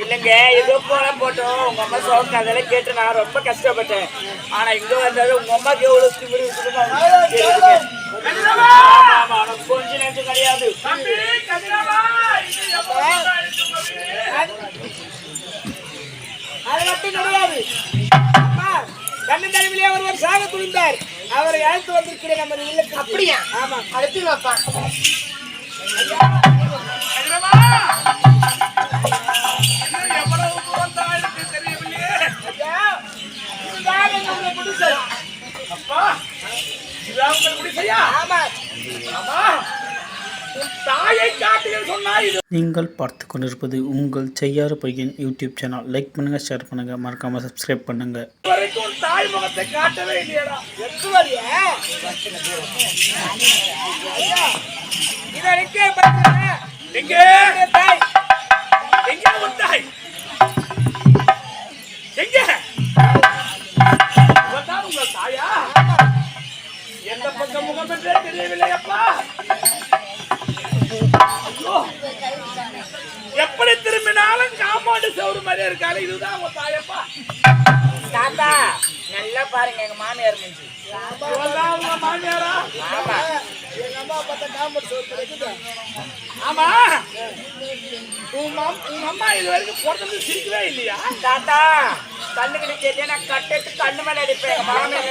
இல்லைங்க ஏதோ போன போட்டோம். உங்க அம்மா சோகம் அதெல்லாம் கேட்டு நான் ரொம்ப கஷ்டப்பட்டேன். ஆனா இங்க வந்தது உங்க அம்மாக்கு எவ்வளவு திமிரு கொஞ்சம் நேரம் கிடையாது. அது மட்டும் கிடையாது. கண்ணு தலைவிலே ஒருவர் சாக துணிந்தார் அவரை அழைத்து வந்திருக்கிறேன் நம்ம இல்லத்துக்கு அப்படியா? ஆமா. அடுத்து வைப்பா. நீங்கள் பார்த்து கொண்டிருப்பது உங்கள் செய்யாறு பையன் யூடியூப் சேனல். லைக் பண்ணுங்கள் ஷேர் பண்ணுங்கள் மறக்காமல் சப்ஸ்கிரைப் பண்ணுங்கள் வரைக்கும் பக்கம் முகம் என்றே தெரியவில்லை அப்பா. எப்படி திரும்பினாலும் காம்பவுண்டு சவுறு மாதிரி இருக்காரு இதுதான் உங்க தாயப்பா. தாத்தா நல்லா பாருங்க எங்க மாமியார் இவன்தான் உங்க மாமியாரா? ஆமா. எங்க அம்மா பார்த்தா காம்பவுண்ட் இருக்குது ஆமா. உங்க அம்- உங்க அம்மா இது வரைக்கும் பிறந்தது சிரிக்கவே இல்லையா? தாத்தா கண்ணுக்கிட்ட கேட்டே நான் கட்டெட்டு கண்ணு மேல அடிப்பேன். மாமியார்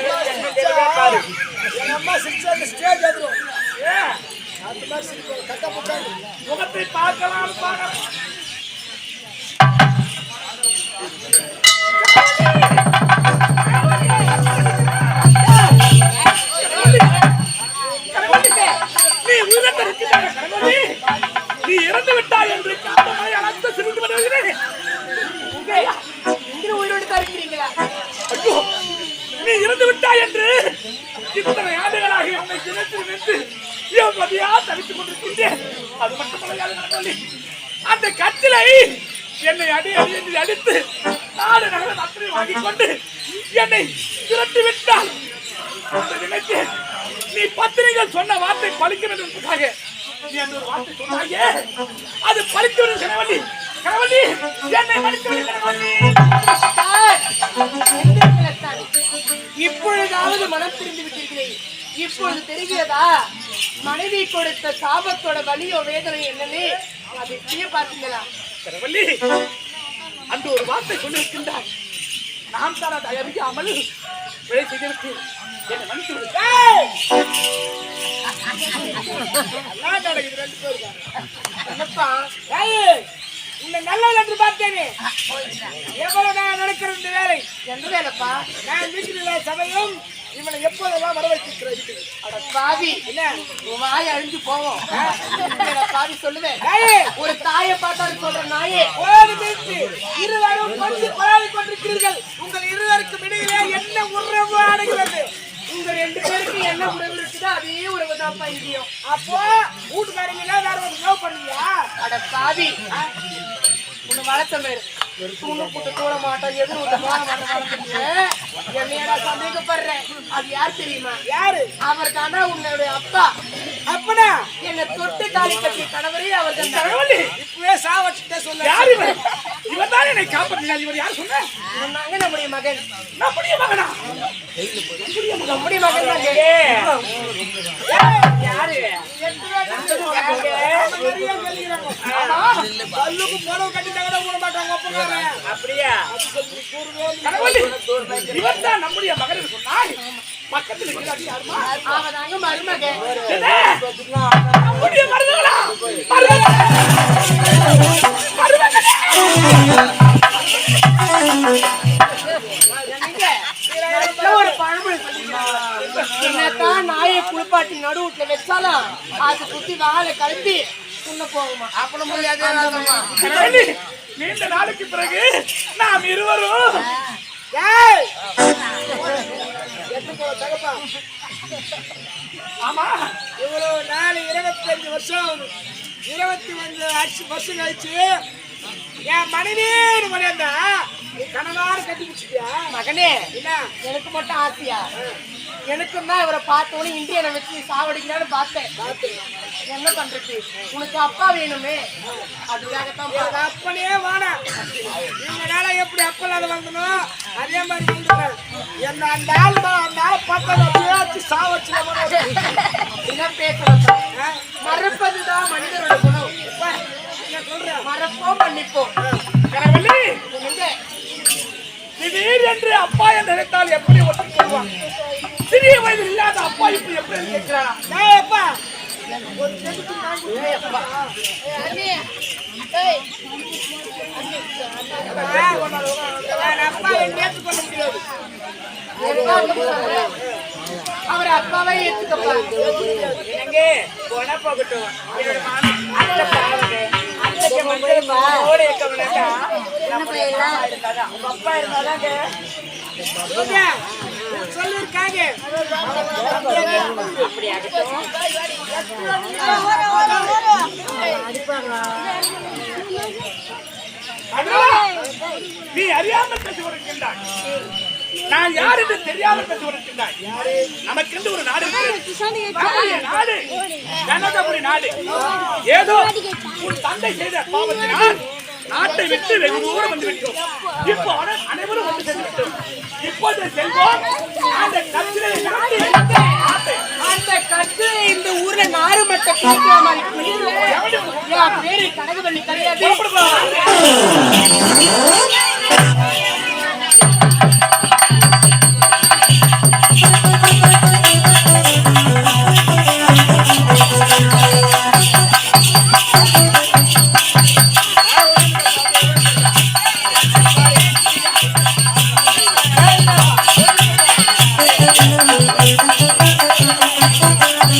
இங்க உயிரோடு தான் இருக்கிறீங்களா ஐயோ நீ இறந்து விட்டாய் என்று இத்தனை ஆண்டுகளாக என்னை நினைத்து நினைத்து எவ்வளவையா தவித்துக் கொண்டிருக்கின்றேன். அது மட்டுமல்ல நண்பர்களே, அந்த கத்திலை என்னை அடி அடி என்று அடித்து நாடு நகர அத்தனை வாங்கிக் கொண்டு என்னை திரட்டி விட்டால் என்று நினைத்தேன் நீ பத்திரிகள் சொன்ன வார்த்தை பலிக்கும் என்பதற்காக நீ அந்த வார்த்தை சொன்னாயே. அது பலித்து விடும் கணவனி என்னை மன்னித்து விடு இப்பொழுதாவது மனம் திரும்பி விட்டிருக்கிறேன். இப்பொழுது தெரிகிறதா? மனைவி கொடுத்த சாபத்தோட வலியோ வேதனை என்னன்னு அது இப்படியே பார்த்தீங்களா அந்த ஒரு வார்த்தை சொல்லியிருக்கின்றார். நாம் தான் அதை அறியாமல் பிழை செய்திருக்கு என்னை மன்னித்து விடு. நடக்குது ரெண்டு என்னப்பா? ஏய், உன்னை நல்ல என்று பார்த்தேனே. எவ்வளவு நான் நடக்கிறது இந்த வேலை? எந்த வேலைப்பா? நான் வீட்டில் சமயம் இவனை எப்போதெல்லாம் வர வைத்திருக்கிற வீட்டுக்கு அட பாவி. என்ன? வாய் அழிஞ்சு போவோம். பாவி சொல்லுவேன். ஒரு தாயை பார்த்தாரு சொல்ற நாயே. இருவரும் கொஞ்சி போராடிக் கொண்டிருக்கிறீர்கள். உங்கள் இருவருக்கும் இடையிலே என்ன உறவு ஆடுகிறது? உங்க ரெண்டு பேருக்கு என்ன உறவு இருக்குதோ அதே உறவு தான்ப்பா இங்கேயும். அப்போ வீட்டுக்காரங்க வேற ஒரு லவ் பண்ணுவியா? அட பாவி. உன்னை வளர்த்த பேரு துணு புட்டு தூர மாட்டோம் எதிர் விட்டு போக மாட்டேன் என்னையடா சந்தேகப்படுறேன். அது யார் தெரியுமா? யாரு? அவர் தானா உன்னுடைய அப்பா. அப்பனா? என்னை தொட்டு தாலி கட்டிய கணவரே அவர் இப்பவே சாவச்சிட்டே சொல்ல. யார் இவர்? இவர் தான் என்னை காப்பாற்றினார் இவர் யார் சொன்ன? நம்முடைய மகன். நம்முடைய மகனா? அப்படியா நம்முடைய மகன் என்று சொன்னாய் பக்கத்தில் இருக்கிறார் மருமகன் நம்முடைய மருமகளா மருமகளா மருமகளா நல்ல ஒரு பழமொழி சொல்லிக்கிறாங்க. என்னத்தான் நாயை குளிப்பாட்டி நடு வீட்டுல வச்சாலும் அது குத்தி வாழை கழுத்தி உள்ள போகுமா? அப்புறம் கரவல்லி நீண்ட நாளுக்கு பிறகு நாம் இருவரும் ஆமா. இவ்வளவு நாலு இருபத்தஞ்சு வருஷம் ஆகுது. இருபத்தி அஞ்சு அச்சு வருஷம் கழிச்சு என் மனைவி நீ கணவாறு கட்டி பிடிச்சிட்டியா? மகனே என்ன? எனக்கு மட்டும் ஆசையா? எனக்கும் தான் இவரை பார்த்தோன்னே இந்தியனை வச்சு சாவடிக்கிறான்னு பார்த்தேன். என்ன பண்றது? உனக்கு அப்பா வேணுமே. அதுக்காகத்தான். அப்பனே வேணாம் இவங்களால எப்படி அப்பலாத வந்தனும் அதே மாதிரி வந்துட்டாரு என்ன அந்த ஆள் தான் அந்த ஆளை பார்த்தா சாவச்சு என்ன பேசுறது. மறப்பதுதான் மனிதரோட குணம். மறப்போம் மன்னிப்போம். எங்க திடீர் என்று அப்பா என்று நினைத்தால் எப்படி ஒட்டிக் கொள்வான் சிறிய வயது இல்லாத அப்பா இப்ப எப்படி ஏய் அப்பா. ஒரு அப்பா முடியாது. அவர் அப்பாவை ஏத்துக்கப்பா. எங்க? போகட்டும் என்னோட பாருங்க ஓட நம்ம அப்பா இருந்தாதாங்க. சொல்லிருக்காங்க. நீ அறியாமல் பேசி கொண்டிருக்கின்றாய் நான் யார் என்று தெரியாமல் பேசி கொண்டிருக்கின்றாய் நமக்கென்று ஒரு நாடு நாடு கனகபுரி நாடு. ஏதோ உன் தந்தை செய்த பாவத்தினால் நாட்டை விட்டு வெகு தூரம் வந்து விட்டோம். இப்போ அனை- அனைவரும் வந்து சென்று விட்டோம் இப்போது செல்வோம். அந்த கத்திரை அந்த கட்டு இந்த ஊர்ல நாறு பேரு கனகவள்ளி கிடையாது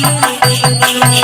புறப்படுப்பா. தோரம்மா வாரியா நான் பார்க்க பார்க்காமலே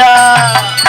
ஐயா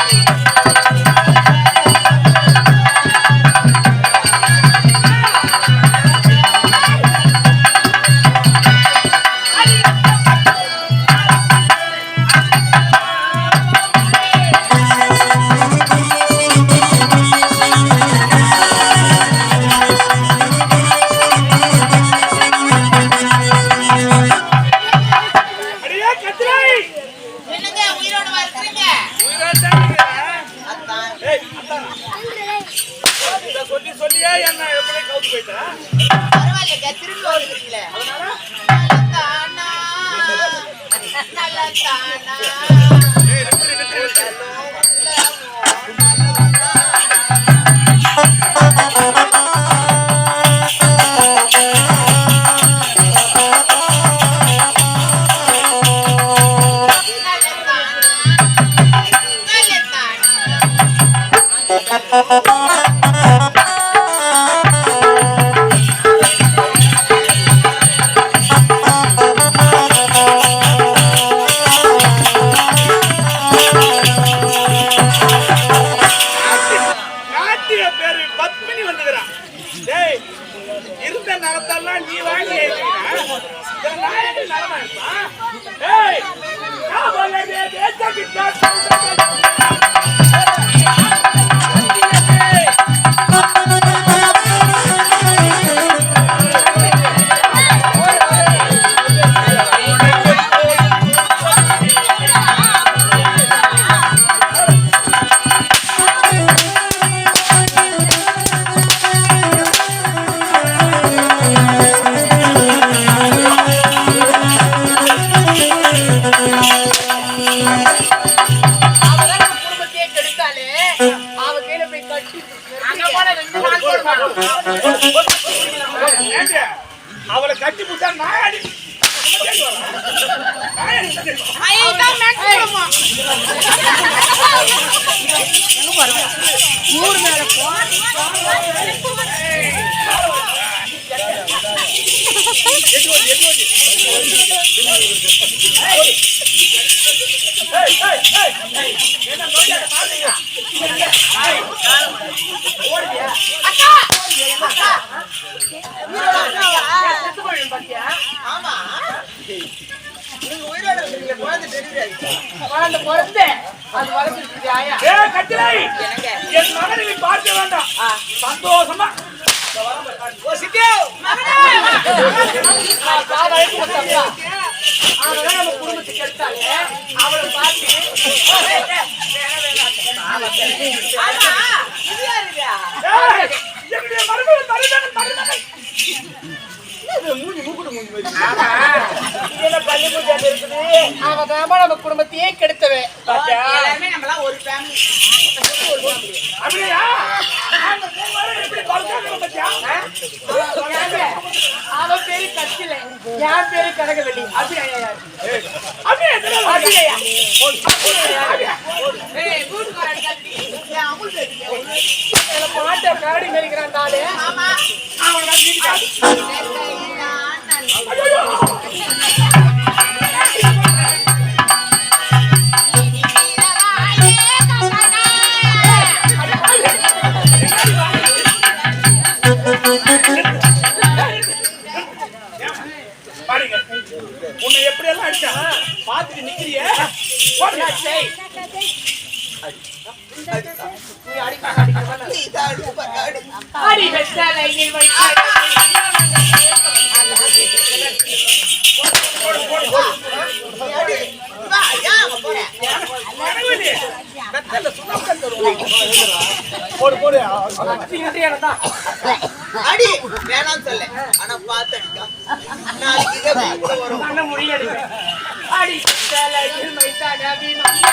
கையில போய் கட்டி அங்க போன ரெண்டு நாள் போடுவாங்க அவளை கட்டி புட்டா நான் அடி நான் அடி ஐயா, இதான் maximum. ஆமா குழந்தை பிறந்து அது ஆயா ஏ கட்டிலை என் மகனை நீ பார்க்க வேண்டாம் சந்தோஷமா குடும்பத்துக்கு எடுத்தாங்க அவளை பார்த்து நம்ம குடும்பத்தையே கெடுத்தவே ஒரு ஃபேமிலி அப்படியா நாங்க மூவரும் எப்படி பழக்காங்க அவ பேரு கச்சில என் பேரு கனகவெள்ளி அபிநயா அபிநயா அடி வெச்சாலை நீ கனவுலே. அடி வேணாம் சொல்ல ஆனா பாத்தடிக்கா அடிக்கா நாளைக்கு இதே வரும் அடி வெச்சாலை நீ